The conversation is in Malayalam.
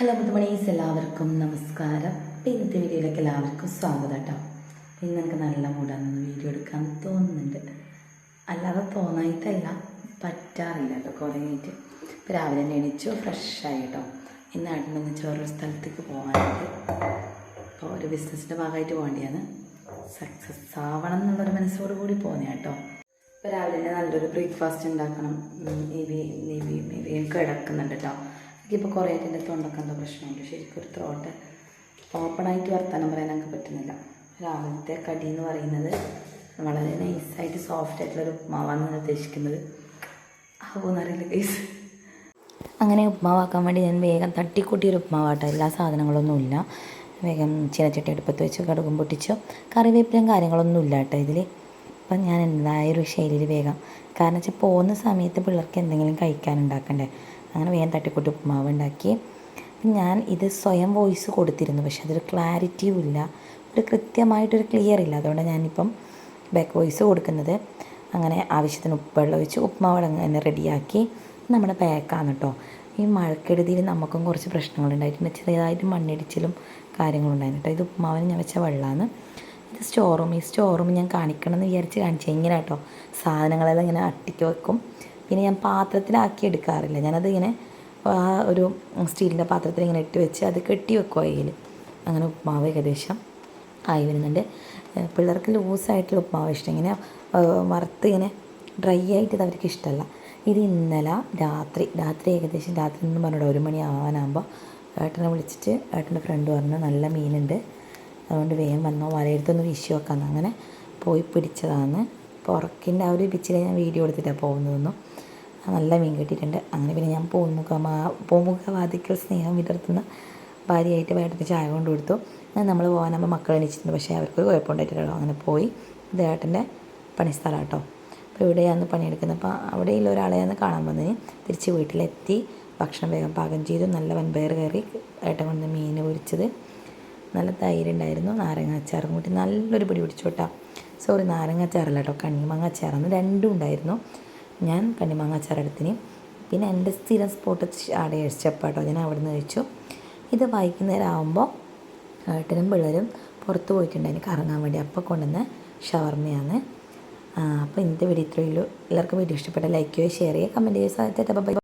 ഹലോ മുത്തുമണീസ് എല്ലാവർക്കും നമസ്കാരം. പിന്നത്തെ വീഡിയോയിലേക്ക് എല്ലാവർക്കും സ്വാഗതം കേട്ടോ. ഇന്ന് എനിക്ക് നല്ല മൂടാണെന്ന് വീഡിയോ എടുക്കാൻ തോന്നുന്നുണ്ട്. അല്ലാതെ തോന്നായിട്ടല്ല പറ്റാറില്ല കേട്ടോ കുറേ ആയിട്ട്. ഇപ്പോൾ രാവിലെ തന്നെ എണീച്ചു ഫ്രഷായി കേട്ടോ. ഇന്ന് നാട്ടിൽ നിന്ന് വേറൊരു സ്ഥലത്തേക്ക് പോകാനുണ്ട് അപ്പോൾ ഒരു ബിസിനസ്സിന്റെ ഭാഗമായിട്ട് പോകേണ്ടിയാണ്. സക്സസ് ആവണം എന്നുള്ളൊരു മനസ്സോട് കൂടി പോകുന്നത് കേട്ടോ. ഇപ്പോൾ രാവിലെ തന്നെ നല്ലൊരു ബ്രേക്ക്ഫാസ്റ്റ് ഉണ്ടാക്കണം. ഇവി ഇവി ഇവയും കിടക്കുന്നുണ്ട് കേട്ടോ. എനിക്കിപ്പോൾ കുറേ ആയിട്ട് തൊണ്ടൊക്കെ എന്തോ പ്രശ്നമുണ്ട്. ശരിക്കും ഒരു ത്രോട്ട് ഓപ്പണായിട്ട് വർത്താനം പറയാൻ എനിക്ക് പറ്റുന്നില്ല. രാവിലത്തെ കടി എന്ന് പറയുന്നത് വളരെ നൈസായിട്ട് സോഫ്റ്റ് ആയിട്ടുള്ളൊരു ഉപ്മാവാണ് ഞാൻ ഉദ്ദേശിക്കുന്നത്. ആവുമെന്നറിയില്ല കേസ് അങ്ങനെ ഉപ്മാവാക്കാൻ വേണ്ടി ഞാൻ വേഗം തട്ടിക്കൂട്ടിയൊരു ഉപ്മാവാട്ടോ. എല്ലാ സാധനങ്ങളൊന്നും ഇല്ല. വേഗം ചീനച്ചട്ടി അടുപ്പത്ത് വെച്ച് കടുകും പൊട്ടിച്ചോ കറിവേപ്പിലും കാര്യങ്ങളൊന്നും ഇല്ല കേട്ടോ ഇതിൽ അപ്പം ഞാൻ എന്തായൊരു ശൈലിയിൽ വേഗം. കാരണം വെച്ചാൽ പോകുന്ന സമയത്ത് പിള്ളേർക്ക് എന്തെങ്കിലും കഴിക്കാൻ ഉണ്ടാക്കണ്ടേ? അങ്ങനെ വേഗം തട്ടിക്കൂട്ടി ഉപ്പുമാവ് ഉണ്ടാക്കി ഞാൻ ഇത് സ്വയം വോയിസ് കൊടുത്തിരുന്നു. പക്ഷെ അതൊരു ക്ലാരിറ്റിയും ഇല്ല. ഒരു കൃത്യമായിട്ടൊരു ക്ലിയർ ഇല്ല. അതുകൊണ്ട് ഞാനിപ്പം ബാക്ക് വോയിസ് കൊടുക്കുന്നത്. അങ്ങനെ ആവശ്യത്തിന് ഉപ്പുവെള്ളം ഒഴിച്ച് ഉപ്പുമാവ് അങ്ങനെ റെഡിയാക്കി നമ്മുടെ പാക്കാണ് കേട്ടോ ഈ മഴക്കെടുതിയിൽ നമുക്കും കുറച്ച് പ്രശ്നങ്ങളുണ്ടായിട്ടുണ്ട് ചെറിയതായിട്ട് മണ്ണിടിച്ചിലും കാര്യങ്ങളുണ്ടായിരുന്നു കേട്ടോ ഇത് ഉപ്പുമാവിന് ഞാൻ വെച്ച വെള്ളമാണ് ഇത് സ്റ്റോർ റൂം ഈ സ്റ്റോർ റൂം ഞാൻ കാണിക്കണം എന്ന് വിചാരിച്ച് കാണിച്ചു. ഇങ്ങനെ കേട്ടോ സാധനങ്ങളെല്ലാം ഇങ്ങനെ അട്ടിക്ക് വെക്കും. പിന്നെ ഞാൻ പാത്രത്തിലാക്കി എടുക്കാറില്ല. ഞാനത് ഇങ്ങനെ ആ ഒരു സ്റ്റീലിന്റെ പാത്രത്തിൽ ഇങ്ങനെ ഇട്ട് വെച്ച് അത് കെട്ടി വെക്കും അതിൽ അങ്ങനെ ഉപ്മാവ് ഏകദേശം ആയി വരുന്നുണ്ട്. പിള്ളേർക്ക് ലൂസായിട്ടുള്ള ഉപ്മാവ് ഇഷ്ടം. ഇങ്ങനെ വറുത്ത് ഇങ്ങനെ ഡ്രൈ ആയിട്ട് ഇത് അവർക്ക് ഇഷ്ടമല്ല. ഇത് ഇന്നലെ രാത്രി രാത്രി ഏകദേശം രാത്രി എന്ന് പറഞ്ഞിട്ട് ഒരു മണി ആവാനാകുമ്പോൾ ഏട്ടനെ വിളിച്ചിട്ട് ഏട്ടന്റെ ഫ്രണ്ട് പറഞ്ഞു നല്ല മീനുണ്ട്. അതുകൊണ്ട് വേഗം വന്നോ. വലയെടുത്തൊന്ന് വിഷു വെക്കാമെന്ന് അങ്ങനെ പോയി പിടിച്ചതാണ്. പുറക്കിന്റെ ആ ഒരു പിച്ചിൽ ഞാൻ വീഡിയോ എടുത്തിട്ടാണ് പോകുന്നതൊന്നും. നല്ല മീൻ കിട്ടിയിട്ടുണ്ട്. അങ്ങനെ പിന്നെ ഞാൻ പൂമുഖമാ പൂമുഖവാദിക്കൽ സ്നേഹം വിടർത്തുന്ന ഭാര്യയായിട്ട് വേട്ടന് ചായ കൊണ്ട് കൊടുത്തു അങ്ങനെ നമ്മൾ പോകാനാകുമ്പോൾ മക്കൾ എണീച്ചിട്ടുണ്ട്. പക്ഷേ അവർക്ക് കുഴപ്പമുണ്ടായിട്ടില്ലല്ലോ. അങ്ങനെ പോയി. ഇത് പണിസ്ഥലം കേട്ടോ അപ്പോൾ ഇവിടെയാണ് പണിയെടുക്കുന്നത്. അപ്പോൾ അവിടെയുള്ള ഒരാളെയാണ് കാണാൻ വന്നതിന് തിരിച്ച് വീട്ടിലെത്തി ഭക്ഷണം വേഗം പാകം ചെയ്തു. നല്ല വൻപയർ കയറി ഏട്ടൻ കൊണ്ട് മീൻ പൊരിച്ചത്. നല്ല തൈര് ഉണ്ടായിരുന്നു. നാരങ്ങ അച്ചാറും കൂട്ടി. നല്ലൊരു പിടി പിടിച്ചു കേട്ടോ. സോറി നാരങ്ങ അച്ചാറല്ല കേട്ടോ. കണ്ണിമാങ്ങ രണ്ടും ഉണ്ടായിരുന്നു. ഞാൻ കണ്ണിമാങ്ങ അച്ചാർ എടുത്തിന്. പിന്നെ എന്റെ സ്ഥിരം സ്പോട്ട് ആടെ അഴിച്ചപ്പാട്ടോ ഞാൻ അവിടെ നിന്ന് കഴിച്ചു. ഇത് വൈകുന്നേരമാകുമ്പോൾ ഏട്ടനും പിള്ളേരും പുറത്ത് പോയിട്ടുണ്ടായിരുന്നു കറങ്ങാൻ വേണ്ടി. അപ്പം കൊണ്ടുവന്ന ഷവർമ്മയാണ്. അപ്പോൾ ഇന്നത്തെ വീഡിയോ ഇത്രയുള്ളൂ എല്ലാവർക്കും വീഡിയോ ഇഷ്ടപ്പെട്ട ലൈക്ക് ചെയ്യുക ഷെയർ ചെയ്യുക കമന്റ് ചെയ്യുക ബൈ